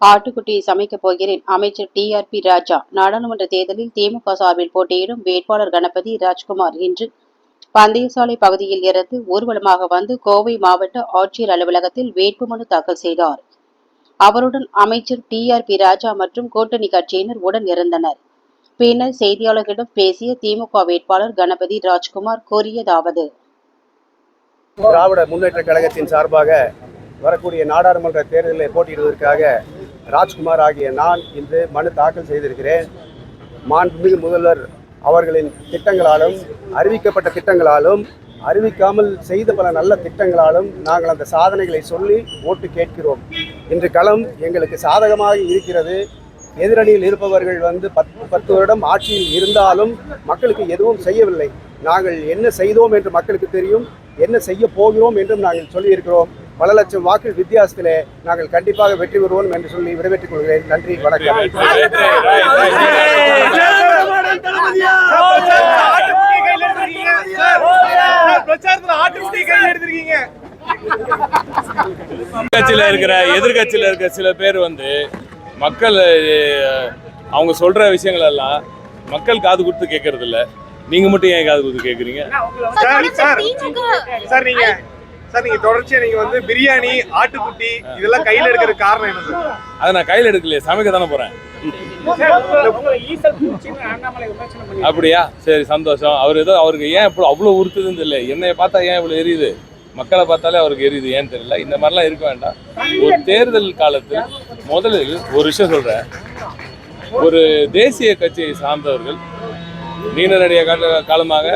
ஆட்டுக்குட்டியை சமைக்கப் போகிறேன். அமைச்சர் டிஆர்பி ராஜா நாடாளுமன்ற தேர்தலில் திமுக சார்பில் போட்டியிடும் வேட்பாளர் கணபதி ராஜ்குமார் இன்று பந்தயசாலை பகுதியில் இருந்து ஊர்வலமாக வந்து கோவை மாவட்ட ஆட்சியர் அலுவலகத்தில் வேட்புமனு தாக்கல் செய்தார். அவருடன் அமைச்சர் டிஆர்பி ராஜா மற்றும் கூட்டணி கட்சியினர் உடன் இருந்தனர். பின்னர் செய்தியாளர்களிடம் பேசிய திமுக வேட்பாளர் கணபதி ராஜ்குமார் கூறியதாவது. திராவிட முன்னேற்ற கழகத்தின் சார்பாக வரக்கூடிய நாடாளுமன்ற தேர்தலில் போட்டியிடுவதற்காக ராஜ்குமார் ஆகிய நான் இன்று மனு தாக்கல் செய்திருக்கிறேன். மாண்புமிகு முதல்வர் அவர்களின் திட்டங்களாலும் அறிவிக்கப்பட்ட திட்டங்களாலும் அறிவிக்காமல் செய்த பல நல்ல திட்டங்களாலும் நாங்கள் அந்த சாதனைகளை சொல்லி ஓட்டு கேட்கிறோம். இன்று களம் எங்களுக்கு சாதகமாக இருக்கிறது. எதிரணியில் இருப்பவர்கள் வந்து பத்து பத்து வருடம் ஆட்சியில் இருந்தாலும் மக்களுக்கு எதுவும் செய்யவில்லை. நாங்கள் என்ன செய்தோம் என்று மக்களுக்கு தெரியும். என்ன செய்ய போகிறோம் என்றும் நாங்கள் சொல்லியிருக்கிறோம். பல லட்சம் வாக்கு வித்தியாசத்திலே நாங்கள் கண்டிப்பாக வெற்றி பெறுவோம் என்று சொல்லி விடைபெற்றுக் கொள்கிறேன் நன்றி வணக்கம் கட்சியில் இருக்கிற எதிர்கட்சியில் இருக்கிற சில பேர் வந்து மக்கள் அவங்க சொல்ற விஷயங்கள் எல்லாம் மக்கள் காது கொடுத்து கேட்கறது இல்ல நீங்க மட்டும் ஏன் காது கொடுத்து கேக்குறீங்க சார் நீங்க தொடர்ச்சியா நீங்க வந்து பிரியாணி ஆட்டுக்குட்டி இதெல்லாம் கையில எடுக்கிற காரணம் என்ன சார்? அதை நான் கையில் எடுக்கலையே சமைக்க தானே போறேன். அப்படியா? சரி சந்தோஷம். அவர் ஏதோ அவருக்கு ஏன் இப்போ அவ்வளோ உறுத்துதுன்னு தெரியல. என்னைய பார்த்தா ஏன் இவ்வளோ எரியுது? மக்களை பார்த்தாலே அவருக்கு எரியுது ஏன்னு தெரியல. இந்த மாதிரிலாம் இருக்க வேண்டாம். ஒரு தேர்தல் காலத்தில் முதலில் ஒரு விஷயம் சொல்றேன். ஒரு தேசிய கட்சியை சார்ந்தவர்கள் நீண்ட நடிக கால காலமாக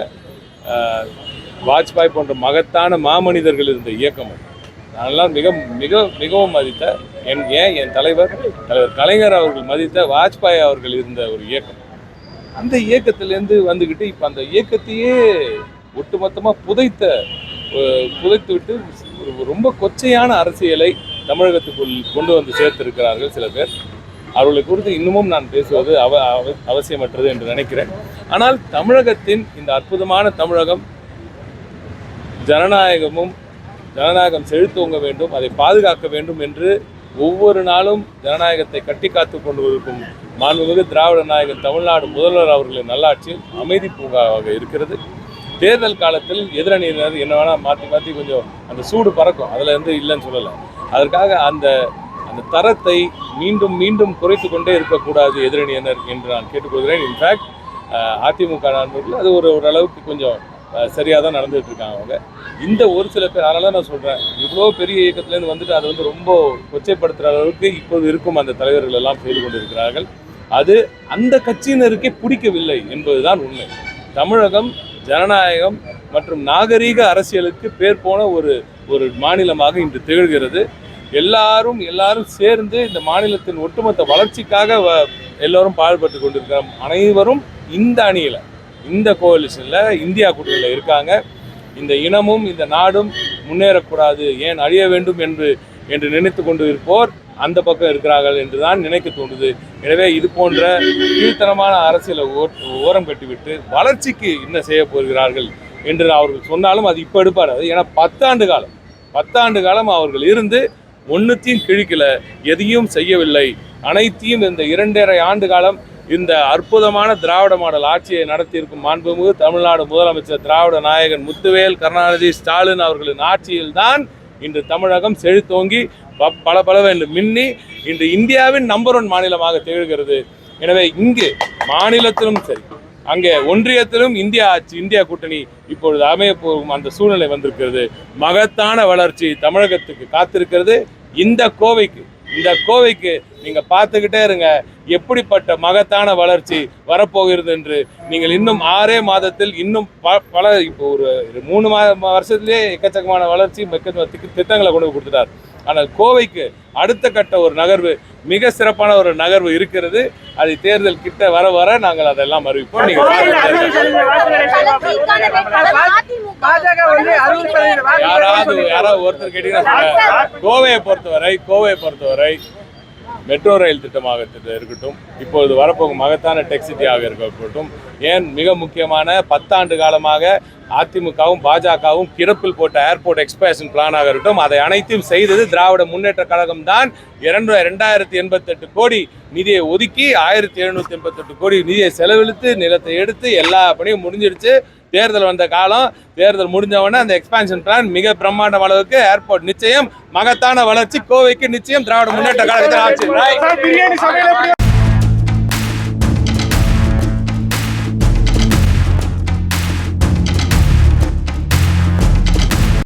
வாஜ்பாய் போன்ற மகத்தான மாமனிதர்கள் இருந்த இயக்கம் அது. நான்லாம் மிக மிக மிகவும் மதித்த என் ஏன் என் தலைவர் தலைவர் கலைஞர் அவர்கள் மதித்த வாஜ்பாய் அவர்கள் இருந்த ஒரு இயக்கம். அந்த இயக்கத்திலேருந்து வந்துக்கிட்டு இப்போ அந்த இயக்கத்தையே ஒட்டுமொத்தமாக புதைத்த புதைத்து விட்டு ரொம்ப கொச்சையான அரசியலை தமிழகத்துக்குள் கொண்டு வந்து சேர்த்திருக்கிறார்கள் சில பேர். அவர்களை குறித்து இன்னமும் நான் பேசுவது அவ அவ- அவசியமற்றது என்று நினைக்கிறேன். ஆனால் தமிழகத்தின் இந்த அற்புதமான தமிழகம் ஜனநாயகமும் ஜனநாயகம் செழித்தோங்க வேண்டும் அதை பாதுகாக்க வேண்டும் என்று ஒவ்வொரு நாளும் ஜனநாயகத்தை கட்டி காத்து கொண்டு இருக்கும் மாண்புமிகு திராவிட நாயகன் தமிழ்நாடு முதல்வர் அவர்களின் நல்லாட்சியில் அமைதி பூங்காவாக இருக்கிறது. தேர்தல் காலத்தில் எதிரணியினர் என்ன வேணால் மாற்றி மாற்றி கொஞ்சம் அந்த சூடு பறக்கும். அதில் இருந்து இல்லைன்னு சொல்லலை. அதற்காக அந்த அந்த தரத்தை மீண்டும் மீண்டும் குறைத்து கொண்டே இருக்கக்கூடாது எதிரணியினர் என்று நான் கேட்டுக்கொள்கிறேன். இன்ஃபேக்ட் அதிமுக நண்பர்கள் அது ஒரு ஓரளவுக்கு கொஞ்சம் சரியாக தான் நடந்துகிட்டு இருக்காங்க அவங்க. இந்த ஒரு சில பேர் அதனால நான் சொல்கிறேன் இவ்வளோ பெரிய இயக்கத்துலேருந்து வந்துட்டு அதை வந்து ரொம்ப கொச்சைப்படுத்துகிற அளவுக்கு இப்போது இருக்கும் அந்த தலைவர்கள் எல்லாம் செய்து கொண்டிருக்கிறார்கள். அது அந்த கட்சியினருக்கே பிடிக்கவில்லை என்பதுதான் உண்மை. தமிழகம் ஜனநாயகம் மற்றும் நாகரீக அரசியலுக்கு பேர் போன ஒரு ஒரு மாநிலமாக இன்று திகழ்கிறது. எல்லாரும் எல்லாரும் சேர்ந்து இந்த மாநிலத்தின் ஒட்டுமொத்த வளர்ச்சிக்காக வ- எல்லோரும் பாடுபட்டு கொண்டிருக்கிறோம் அனைவரும் இந்த அணியில். இந்த கோலிஷனில் இந்தியா கூட்டணியில் இருக்காங்க. இந்த இனமும் இந்த நாடும் முன்னேறக்கூடாது. ஏன் அழிய வேண்டும் என்று என்று நினைத்து கொண்டு இருப்போர் அந்த பக்கம் இருக்கிறார்கள் என்று தான் நினைக்க தோன்றுது. எனவே இது போன்ற கீழ்த்தனமான அரசியலை ஓ- ஓரம் கட்டிவிட்டு வளர்ச்சிக்கு என்ன செய்ய போகிறார்கள் என்று அவர்கள் சொன்னாலும் அது இப்போ எடுப்பார் அது ஏன்னா பத்தாண்டு காலம் பத்தாண்டு காலம் அவர்கள் இருந்து ஒன்றுத்தையும் கிழிக்கல எதையும் செய்யவில்லை. அனைத்தையும் இந்த இரண்டரை ஆண்டு காலம் இந்த அற்புதமான திராவிட மாடல் ஆட்சியை நடத்தியிருக்கும் மாண்புமிகு தமிழ்நாடு முதலமைச்சர் திராவிட நாயகன் முத்துவேல் கருணாநிதி ஸ்டாலின் அவர்களின் ஆட்சியில்தான் இன்று தமிழகம் செழித்தோங்கி ப- பல பலவென்று மின்னி இன்று இந்தியாவின் நம்பர் ஒன் மாநிலமாக திகழ்கிறது. எனவே இங்கு மாநிலத்திலும் சரி அங்கே ஒன்றியத்திலும் இந்தியா ஆட்சி இந்தியா கூட்டணி இப்பொழுது அமைய போகும் அந்த சூழ்நிலை வந்திருக்கிறது. மகத்தான வளர்ச்சி தமிழகத்துக்கு காத்திருக்கிறது. இந்த கோவைக்கு இந்த கோவைக்கு நீங்க பார்த்துக்கிட்டே இருங்க. எப்படிப்பட்ட மகத்தான வளர்ச்சி வரப்போகிறது என்று நீங்கள் இன்னும் ஆறே மாதத்தில் இன்னும் பல இப்போ ஒரு மூணு மா வருஷத்துலேயே எக்கச்சக்கமான வளர்ச்சி திட்டங்களை கொண்டு கொடுத்துட்டார். ஆனால் கோவைக்கு அடுத்த கட்ட ஒரு நகர்வு மிக சிறப்பான ஒரு நகர்வு இருக்கிறது. அது தேர்தல் கிட்ட வர வர நாங்கள் அதெல்லாம் அறிவிப்போம். யாராவது யாராவது ஒருத்தர் கேட்டீங்கன்னா. கோவையை பொறுத்தவரை கோவையை பொறுத்தவரை மெட்ரோ ரயில் திட்டமாக இருக்கட்டும் இப்பொழுது வரப்போகும் மகத்தான டெக்ஸிட்டியாக இருக்கட்டும் ஏன் மிக முக்கியமான பத்தாண்டு காலமாக அதிமுகவும் பாஜகவும் கிடப்பில் போட்ட ஏர்போர்ட் எக்ஸ்பேஷன் பிளானாக இருக்கட்டும் அதை அனைத்தையும் செய்தது திராவிட முன்னேற்ற கழகம் தான் இரண்டு ரெண்டாயிரத்தி எண்பத்தெட்டு கோடி நிதியை ஒதுக்கி ஆயிரத்தி எழுநூத்தி எண்பத்தெட்டு கோடி நிதியை செலவழித்து நிலத்தை எடுத்து எல்லா பணியும் முடிஞ்சிடுச்சு. தேர்தல் வந்த காலம் தேர்தல் முடிஞ்ச உடனே அந்த எக்ஸ்பான்ஷன் பிளான் மிக பிரம்மாண்டம் அளவுக்கு ஏர்போர்ட் நிச்சயம் மகத்தான வளர்ச்சி கோவைக்கு நிச்சயம் திராவிட முன்னேற்ற கழகத்தில் ஆட்சி.